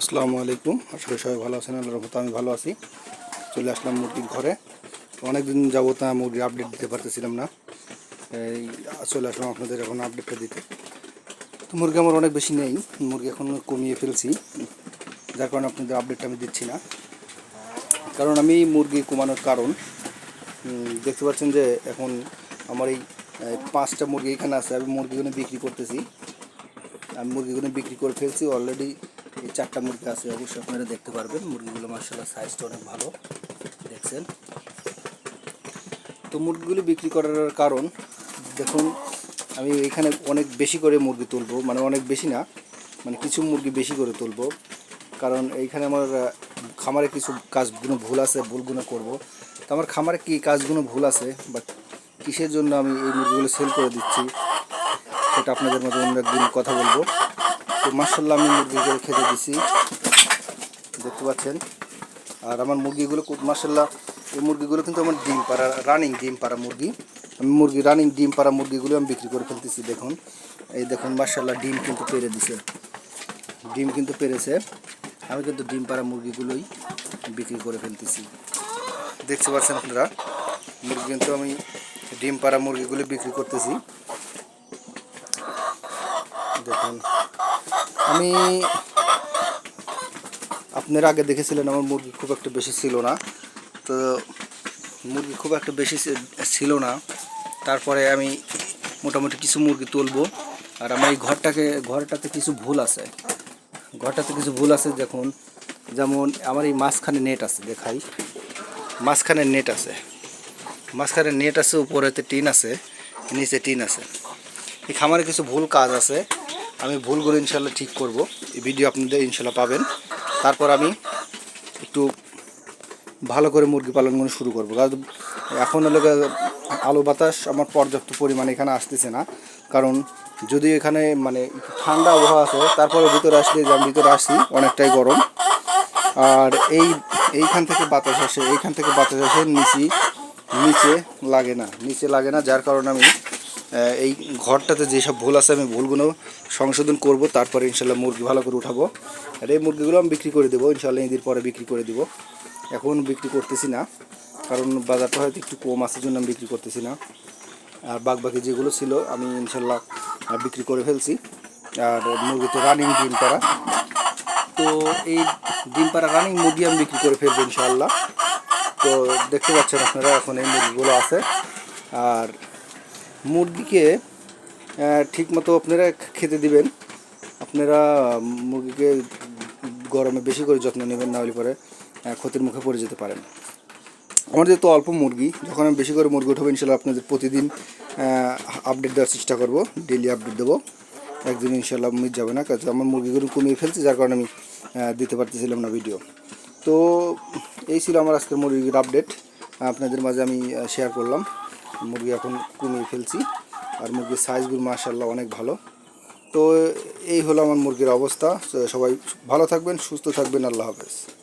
আসসালামু আলাইকুম। করি সবাই ভালো আছেন, আল্লাহর রহমতে আমি ভালো আছি। চলে আসলাম মুরগির ঘরে। অনেকদিন যাবত মুরগির আপডেট দিতে পারতেছিলাম না। এই, চলে আসলাম আপনাদের এখন আপডেটটা দিতে। তো মুরগি আমার অনেক বেশি নেই, মুরগি এখন কমিয়ে ফেলছি। যার কারণে আপনাদের আপডেটটা আমি দিচ্ছি না। কারণ আমি মুরগি কমানোর কারণ দেখতে পাচ্ছেন যে এখন আমার এই পাঁচটা মুরগি এখানে আছে, আমি মুরগিগুলো বিক্রি করতেছি। আমি মুরগিগুলো বিক্রি করে ফেলছি অলরেডি এই চারটা মুরগি আছে, অবশ্যই আপনারা দেখতে পারবেন। মুরগিগুলো মার্শাল্লাহ সাইজটা অনেক ভালো, দেখছেন? তো মুরগিগুলো বিক্রি করার কারণ, দেখুন, আমি এখানে অনেক বেশি করে মুরগি তুলবো মানে অনেক বেশি না মানে কিছু মুরগি বেশি করে তুলবো, কারণ এইখানে আমার খামারে কিছু কাজগুলো ভুল আছে, ভুলগুলো করব। তো আমার খামারে কি কাজগুলো ভুল আছে বা কিসের জন্য আমি এই মুরগিগুলো সেল করে দিচ্ছি, সেটা আপনাদের মধ্যে অন্য একদিন কথা বলব। তো মার্শাল্লাহ আমি মুরগিগুলো খেতে দিছি। দেখতে পাচ্ছেন? আর আমার মুরগিগুলো মার্শাল্লাহ এই মুরগিগুলো কিন্তু আমার ডিম পাড়া রানিং ডিম পাড়া মুরগি। আমি মুরগি রানিং ডিম পাড়া মুরগিগুলো আমি বিক্রি করে ফেলতেছি, দেখুন। এই দেখুন মার্শাল্লাহ ডিম কিন্তু পেরে দিছে। ডিম কিন্তু পেরেছে। আমি কিন্তু ডিম পাড়া মুরগিগুলোই বিক্রি করে ফেলতেছি। দেখতে পাচ্ছেন আপনারা? মুরগি কিন্তু আমি ডিম পাড়া মুরগিগুলো বিক্রি করতেছি। দেখুন। আমি আপনারা আগে দেখেছিলেন আমার মুরগি খুব একটা বেশি ছিল না। তো মুরগি খুব একটা বেশি ছিল না। তারপরে আমি মোটামুটি কিছু মুরগি তুলবো। আর আমার এই ঘরটাকে, ঘরটাতে কিছু ভুল আছে। ঘরটাতে কিছু ভুল আছে, দেখুন। যেমন আমার এই মাঝখানে নেট আছে, দেখাই। মাঝখানে নেট আছে। মাঝখানে নেট আছে, উপরেতে টিন আছে, নিচে টিন আছে। এই খামারে কিছু ভুল কাজ আছে। আমি ভুল করে ইনশাল্লাহ ঠিক করব। এই ভিডিও আপনাদের ইনশাল্লাহ পাবেন। তারপর আমি একটু ভালো করে মুরগি পালনগুলো শুরু করব। কারণ এখন হলো আলো বাতাস আমার পর্যাপ্ত পরিমাণে এখানে আসতেছে না। কারণ যদি এখানে মানে ঠান্ডা আবহাওয়া আছে, তারপরে ভিতরে আসলে যে আমি ভিতরে আসি, অনেকটাই গরম। আর এই, এইখান থেকে বাতাস আসে, এইখান থেকে বাতাস আসে, নিচে নিচে লাগে না, নিচে লাগে না, যার কারণে আমি এই ঘরটাতে যেসব ভুল আছে আমি ভুলগুলো সংশোধন করব, তারপরে ইনশাল্লাহ মুরগি ভালো করে উঠাবো। আর এই মুরগিগুলো আমি বিক্রি করে দেবো, ইনশাল্লাহ ঈদের পরে বিক্রি করে দেবো। এখন বিক্রি করতেছি না, কারণ বাজারটা হয়তো একটু কম আছে জন্য আমি বিক্রি করতেছি না। আর বাকি যেগুলো ছিল, আমি ইনশাল্লাহ বিক্রি করে ফেলছি। আর মুরগি তো রানিং ডিম পাড়া। তো এই ডিম পাড়া রানিং মুরগি আমি বিক্রি করে ফেলব ইনশাল্লাহ। তো দেখতে পাচ্ছেন আপনারা, এখন এই মুরগিগুলো আছে। আর মুরগিকে ঠিক মতো আপনারা খেতে দিবেন। আপনারা মুরগিকে গরমে বেশি করে যত্ন নেবেন, না হলে পরে ক্ষতির মুখে পড়ে যেতে পারেন। আমাদের তো অল্প মুরগি, যখন আমি বেশি করে মুরগি উঠাবো, ইনশাল্লাহ আপনাদের প্রতিদিন আপডেট দেওয়ার চেষ্টা করব ডেলি আপডেট দেবো। একদিন ইনশাল্লাহ মিট যাবে না, কারণ আমার মুরগিগুলো কমিয়ে ফেলছি, যার কারণে আমি দিতে পারতেছিলাম না ভিডিও তো, এই ছিল আমার আজকের মুরগির আপডেট আপনাদের মাঝে আমি শেয়ার করলাম। মুরগি এখন কমিয়ে ফেলছি। আর মুরগির সাইজগুলো মার্শাল্লাহ অনেক ভালো। তো এই হলো আমার মুরগির অবস্থা। সবাই ভালো থাকবেন, সুস্থ থাকবেন। আল্লাহ হাফেজ।